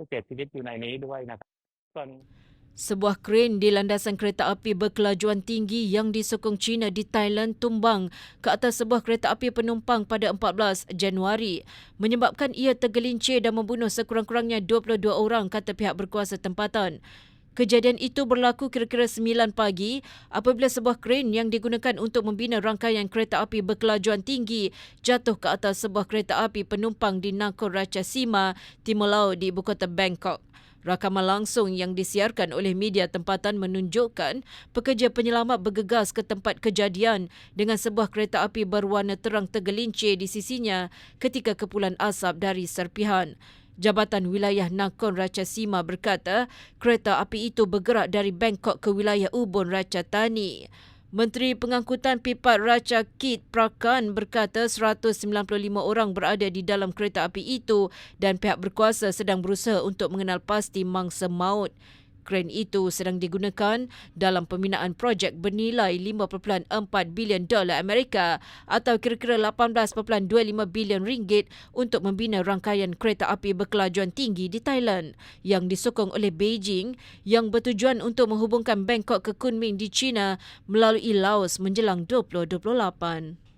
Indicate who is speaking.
Speaker 1: ผู้เสียชีวิตอยู่ในนี้ด้วยนะครับส่วน
Speaker 2: Sebuah kren di landasan kereta api berkelajuan tinggi yang disokong China di Thailand tumbang ke atas sebuah kereta api penumpang pada 14 Januari menyebabkan ia tergelincir dan membunuh sekurang-kurangnya 22 orang kata pihak berkuasa tempatan. Kejadian itu berlaku kira-kira 9 pagi apabila sebuah kren yang digunakan untuk membina rangkaian kereta api berkelajuan tinggi jatuh ke atas sebuah kereta api penumpang di Nangkor Ratchasima, Timur Laut di ibu kota Bangkok. Rakaman langsung yang disiarkan oleh media tempatan menunjukkan pekerja penyelamat bergegas ke tempat kejadian dengan sebuah kereta api berwarna terang tergelincir di sisinya ketika kepulan asap dari serpihan. Jabatan Wilayah Nakhon Ratchasima berkata kereta api itu bergerak dari Bangkok ke wilayah Ubon Ratchathani. Menteri Pengangkutan Pipat Raja Kit Prakan berkata 195 orang berada di dalam kereta api itu dan pihak berkuasa sedang berusaha untuk mengenal pasti mangsa maut. Kren itu sedang digunakan dalam pembinaan projek bernilai 5.4 bilion dolar Amerika atau kira-kira 18.25 bilion ringgit untuk membina rangkaian kereta api berkelajuan tinggi di Thailand yang disokong oleh Beijing yang bertujuan untuk menghubungkan Bangkok ke Kunming di China melalui Laos menjelang 2028.